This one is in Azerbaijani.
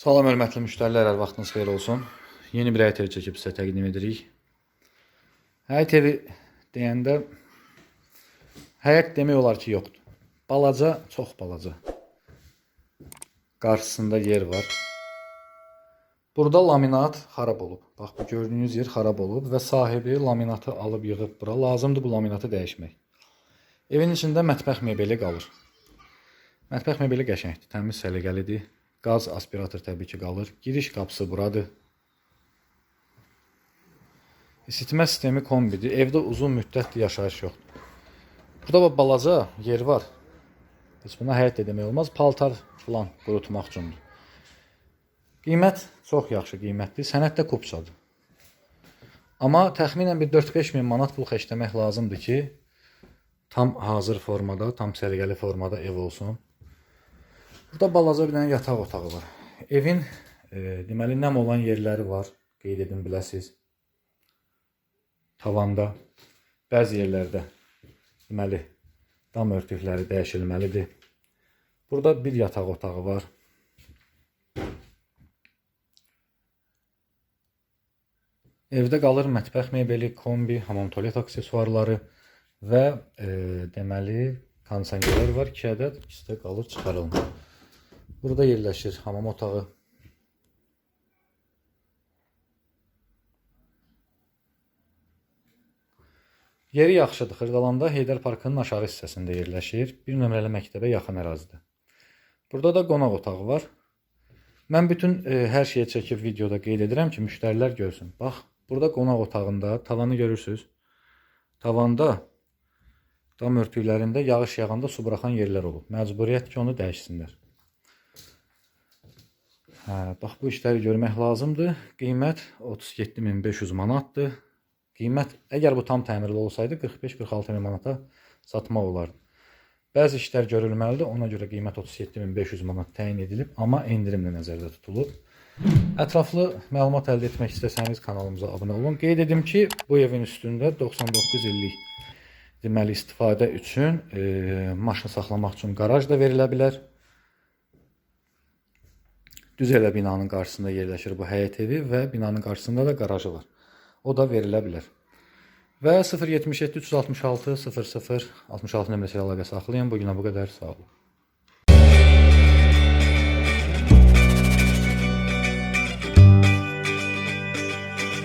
Salam hörmətli müştərilər, hər vaxtınız xeyir olsun. Yeni bir evi çəkib sizə təqdim edirik. Evi deyəndə həyət demək olar ki, yoxdur. Balaca, çox balaca. Qarşısında yer var. Burada laminat xarab olub. Bax bu gördüyünüz yer xarab olub və sahibi laminatı alıb yığıb bura. Lazımdır bu laminatı dəyişmək. Evin içində mətbəx mebeli qalır. Mətbəx mebeli qəşəngdir, təmiz, səliqəlidir. Qaz aspirator təbii ki qalır. Giriş qapısı buradır. İsitmə sistemi kombidir. Evdə uzun müddətdir yaşayış yoxdur. Burada balaca yer var. Heç buna həyət də demək olmaz. Paltar filan qurutmaq üçündür. Qiymət çox yaxşı qiymətdir. Sənəd də kupçadır. Amma təxminən bir 4-5 min manat pul xərcləmək lazımdır ki, tam hazır formada, tam səliqəli formada ev olsun. Burada balaca bir dənə yataq otağı var. Evin e, deməli nəm olan yerləri var, qeyd edin biləsiz. Tavanda, bəzi yerlərdə deməli dam örtükləri dəyişilməlidir. Burada bir yataq otağı var. Evdə qalır mətbəx mebeli, kombi, hamam tualet aksesuarları və e, deməli kondisionerlər var. 2 ədəd, ikisi də qalır çıxarılmır. Burada yerləşir hamam otağı. Yeri yaxşıdır. Xırdalanda Heydər Parkının aşağı hissəsində yerləşir. Bir nömrəli məktəbə yaxın ərazidə. Burada da qonaq otağı var. Mən bütün e, hər şeyi çəkib videoda qeyd edirəm ki, müştərilər görsün. Bax, burada qonaq otağında tavanı görürsüz. Tavanda dam örtüklərində yağış yağanda su buraxan yerlər olub. Məcburiyyət ki, onu dəyişsinlər. Hə, bax bu işləri görmək lazımdır. Qiymət 37500 manatdır. Qiymət əgər bu tam təmirli olsaydı 45-46 min manata satmaq olardı. Bəzi işlər görülməlidir. Ona görə qiymət 37500 manat təyin edilib, amma endirimlə nəzərdə tutulub. Ətraflı məlumat əldə etmək istəsəniz kanalımıza abunə olun. Qeyd edim ki, bu evin üstündə 99 illik deməli istifadə üçün e, maşın saxlamaq üçün qaraj da verilə bilər. Düz elə binanın qarşısında yerləşir bu həyət evi və binanın qarşısında da qarajı var. O da verilə bilər. Və 077 366 00 66 nömrəsi ilə əlaqə saxlayın. Bu günə bu qədər. Sağ olun.